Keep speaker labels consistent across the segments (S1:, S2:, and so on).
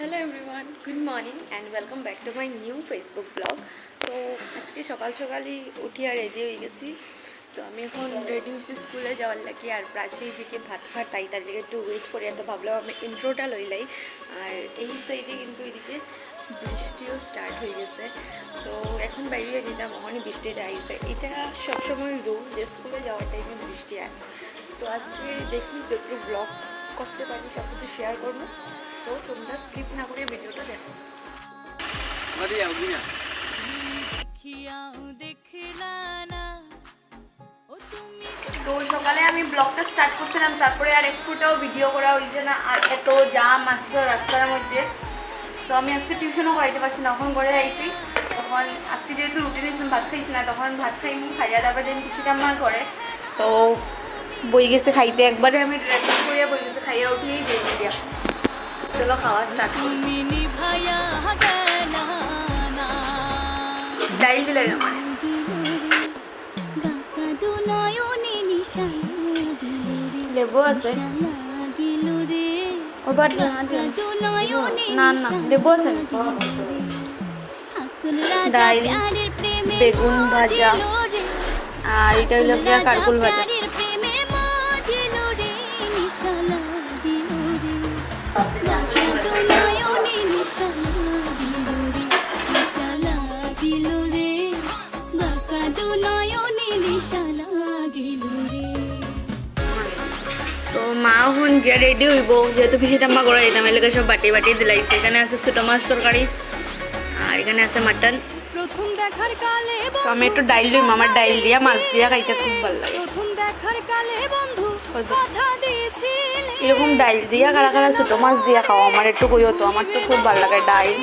S1: Hello everyone good morning and welcome back to my new Facebook blog তো আজকে সকাল সকালই উঠি আর রেডি হয়ে গেছি। তো আমি এখন রেডি হয়েছি স্কুলে যাওয়ার লাগে আর প্রাচীর দিকে ভাত খাওয়ার তাই তার দিকে একটু ওয়েট করি আর তো ভাবলাম আমি ইন্ট্রোটা লইলাই আর এই সাইডে কিন্তু এদিকে বৃষ্টিও স্টার্ট হয়ে গেছে। তো এখন বাইরে যেতাম ওখানে বৃষ্টিটা আইছে এটা সবসময় রুল যে স্কুলে যাওয়ার টাইমে বৃষ্টি আসে তো আজকে দেখি যতটুকু ব্লগ করতে পারি সব কিছু শেয়ার করব। তো তোমরা স্ক্রিপ্ট না করে ভিডিওটা দেখো। তো সকালে আমি ব্লগটা স্টার্ট করছিলাম তারপরে আর এক ভিডিও করা হয়েছে না আর এত জাম আসলো রাস্তার মধ্যে। তো আমি আজকে টিউশনও করাইতে পারছি না এখন ঘরে আইছি তখন আজকে যেহেতু রুটিনে ভাত খাইছি না তখন ভাত খাই খাইয়া তারপর যেন কৃষিটা আমার করে তো বই গেছে খাইতে একবারে আমি ড্রেস করিয়া বই গেছে খাইয়া উঠি দিয়ে দিয়া চলো খাওয়া স্টার্ট ডাইল দিলে আমার। লেবু আছে? ওবার না না লেবু আছে। ডাইল বেগুন ভাজা। আর এটা হলো কারকুল ভাজা। তো মা হন গিয়া রেডি হইব। যেহেতু পিসিটা মা করা যেতাম এলাকা সব বাটি বাটি দিলাইছে। এখানে আছে ছোটো মাছ তরকারি আর এখানে আছে মাটন।
S2: প্রথম দেখার কালে
S1: তো আমি একটু ডাইল লইম আমার ডাইল দিয়া মাছ দিয়া খাইতে খুব ভালো লাগে।
S2: প্রথম দেখার কালে বন্ধু কথা দিয়েছিলে।
S1: এরকম ডাইল দিয়া কারা কারা ছোটো মাছ দিয়া খাও। আমার একটু কইও তো আমার তো খুব ভালো লাগে ডাইল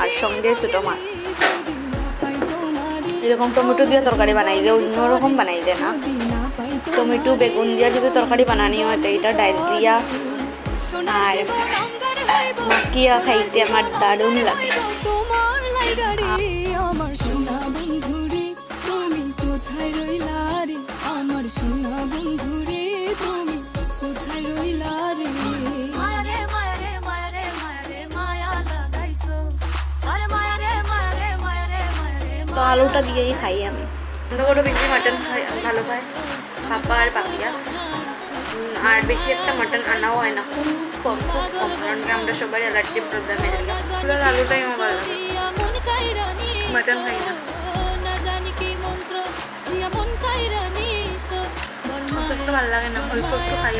S1: আর সঙ্গে ছোটো মাছ। এরকম টমেটো দিয়ে তরকারি বানাই দে অন্যরকম বানাই দে না। টমেটো, বেগুন দিয়া যদি তরকারি বানানি হয়, তো এটা ডাইল দিয়া আর মাকিয়া খাইতে আমার দারুণ লাগে। আলুটা দিয়েই খাই আমি। আমরা করে বেশি মাটন খাই, ভালো খাই পাপা আর পাপিয়া। আর বেশি একটা মাটন আনাও হয় না। খুব কম খুব কম। কারণ কি আমরা সবাই অ্যালার্জি প্রবলেমে আলুটাই আমার ভালো মাটন খাই না। ভালো লাগে না, অল্প একটু খাই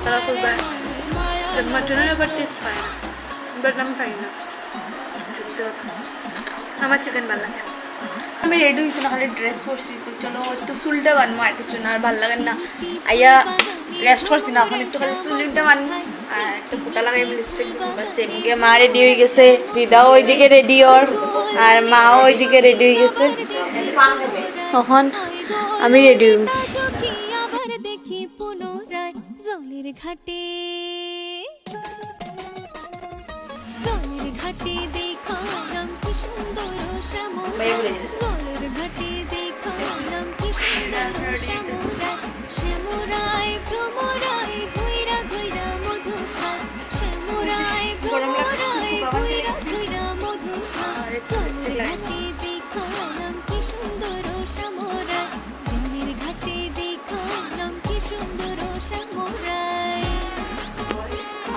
S1: ভালো মাটনের আবার টেস্ট না। বাট আমি খাই না? সত্যি কথা আমার চিকেন ভালো লাগে। আমি রেডি হয়েছি না খালি ড্রেস পরছি তো। চলো একটু চুলটা বানবো আর কিছু না আর ভালো লাগে না। আইয়া রেস্ট করছি না এখন একটু খালি চুলটা বানবো। আর একটু ফুটা লাগাই লিপস্টিক সেম গিয়ে মা রেডি হয়ে গেছে। দিদাও ওইদিকে রেডি ওর। আর মাও ওইদিকে রেডি হয়ে গেছে। তখন আমি রেডি হই।
S2: জলের ঘাটে ঘাটে কি সুন্দর শ্যামরায়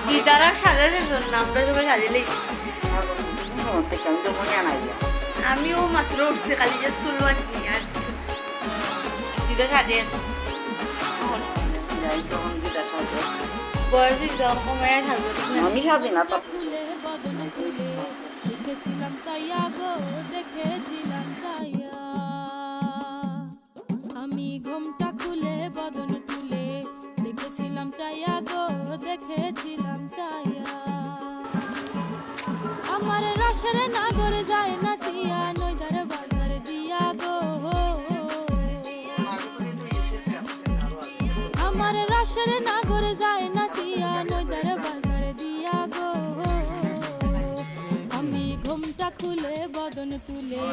S1: দিদারা সাজানোর জন্য আমরা সবাই সাজিলেই আমিও মাত্র উঠছি খালি যে চুল আর দিদা সাজে বয়সে থাকবে
S3: আমি সাজি না তো
S2: খুলে বদন তুলে দেখেছিলাম সাইয়া গো দেখেছিলাম সাইয়া দেখেছিলাম চাইয়া আমার রসের নাগর যায় নাচিয়া নইদার বাজার দিয়া গো। আমার রসের নাগর যায় নাচিয়া নইদার বাজার দিয়া গো। আমি ঘুমটা খুলে বদন তুলে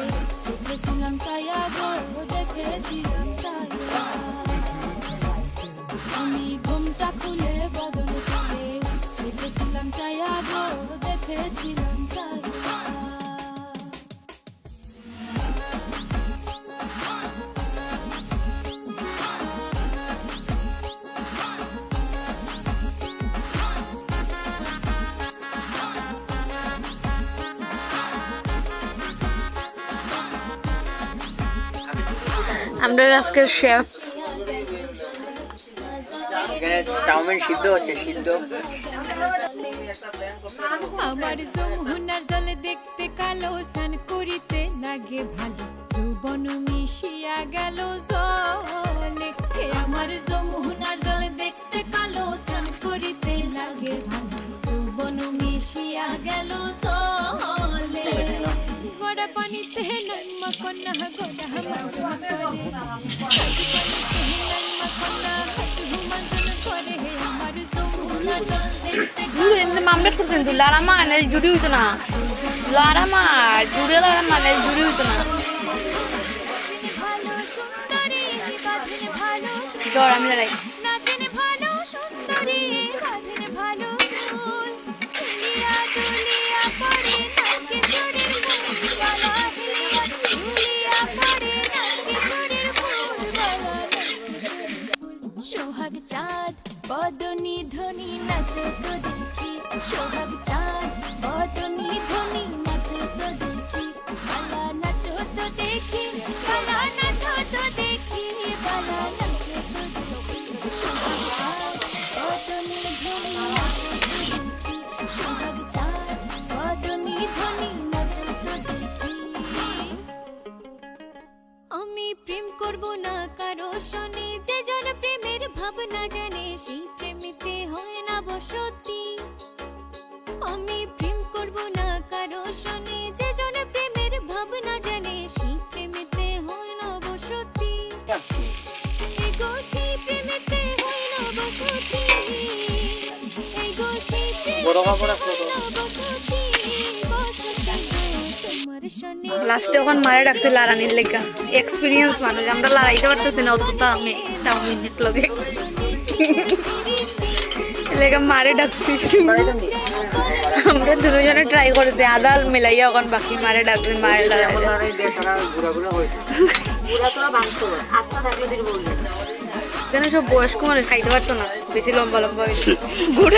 S2: দেখেছিলাম চাইয়া গো, দেখেছিলাম চাইয়া আমি ঘুমটা খুলে
S1: আমরা আজকের শেফ
S3: এখানে চাউমিন সিদ্ধ হচ্ছে সিদ্ধ।
S2: আমার যমুনার জলে দেখতে কালো স্নান করিতে লাগে ভালো। যৌবন মিশিয়া গেল জলে। আমার যমুনার জলে দেখতে কালো স্নান করিতে লাগে ভালো। যৌবন মিশিয়া গেল জলে। গোড়া পানিতে নন্মা কন্যা গোড়া মাঝন করে। পানিতে নন্মা কন্যা হাঁটু মাঝন জল দেখতে
S1: মামলা করছেন তুই লারা মানে জুড়ি হইতো না। লারা মার জুড়ে লারা মানে জুড়ি হইতো না। জ্বর আমি লড়াই
S2: না আমি প্রেম করব না কারও শনি যে জন প্রেমের ভাবনা জানে সেই প্রেমিতে হয় না বসতি এগো সেই প্রেমিতে হয় না বসতি এগো সেই
S1: লাস্টে ওখান মারে ডাকছে লারানির লেগা। এক্সপিরিয়েন্স মানুষ আমরা লড়াইতে পারতেছি না অত তো আমি চাউমিন লগে। লেগা মারে ডাকছি। আমরা দুজনে ট্রাই করেছি আদাল মিলাইয়া ওখান বাকি মারে ডাকছে মারে কেন সব বয়স্ক মানুষ খাইতে পারতো না বেশি লম্বা লম্বা
S3: মুখ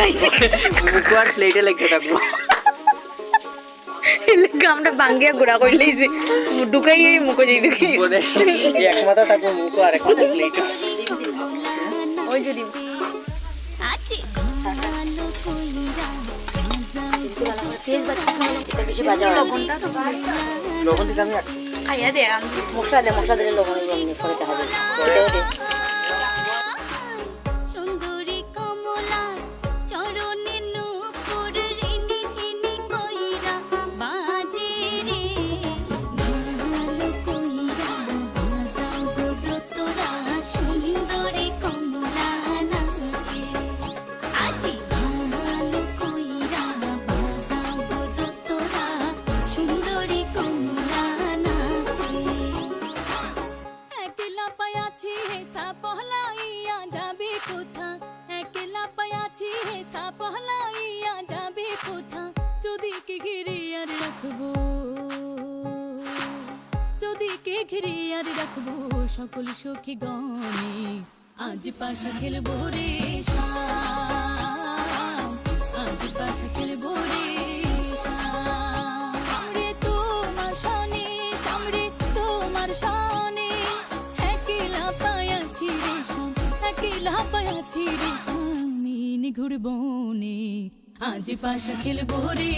S3: আর প্লেটে লেগে থাকব।
S1: আমরা বাঙ্গিয়া ঘুরা করে লইছি ঢুকাই মুখে যাই দেখি।
S3: এক মাথা থাকব মুখ আর এক মাথা
S1: ওই যে দিম
S3: লবণ দিতে আমি
S1: খাইয়া দে
S3: মশলা দে মশলা দিলে লবণ করে হবে এটাও
S2: পায়াছি হেথা পহলাইয়া যাবি কোথা? একলা পায়াছি হেথা পহলাইয়া যাবি কোথা? যদি কে ঘিরে আর রাখব। যদি কে ঘিরে আর রাখব সকল সখী গণে। আজ পাশা খেলব রে শাম। আজ পাশা খেলব রে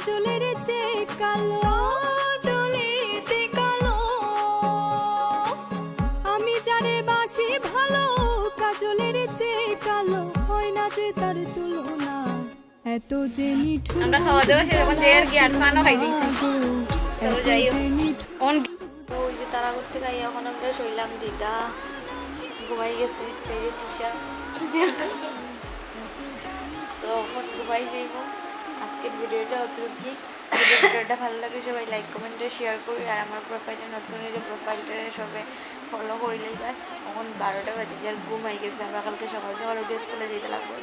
S2: কাজলের যে কালো এত যে নিঠুর
S1: আমরা খাওয়া দাওয়া সেরকম যে আর
S2: জ্ঞান পানো
S1: হয়নি তো ওই যে তারা ঘুরতে গাই এখন আমরা শুইলাম দিদা। ঘুমাই গেছে এই যে টিশা তো এখন ঘুমাই যাইব। আজকের ভিডিওটা অতটুকু যদি ভিডিওটা ভালো লাগে, সবাই লাইক কমেন্টে শেয়ার করি আর আমার প্রোফাইলে নতুন যে প্রোফাইলটা সবাই ফলো করলেই বা এখন বারোটা বাজে আর ঘুমাই গেছে। আমরা কালকে সকাল সকাল উঠে স্কুলে যেতে লাগবে.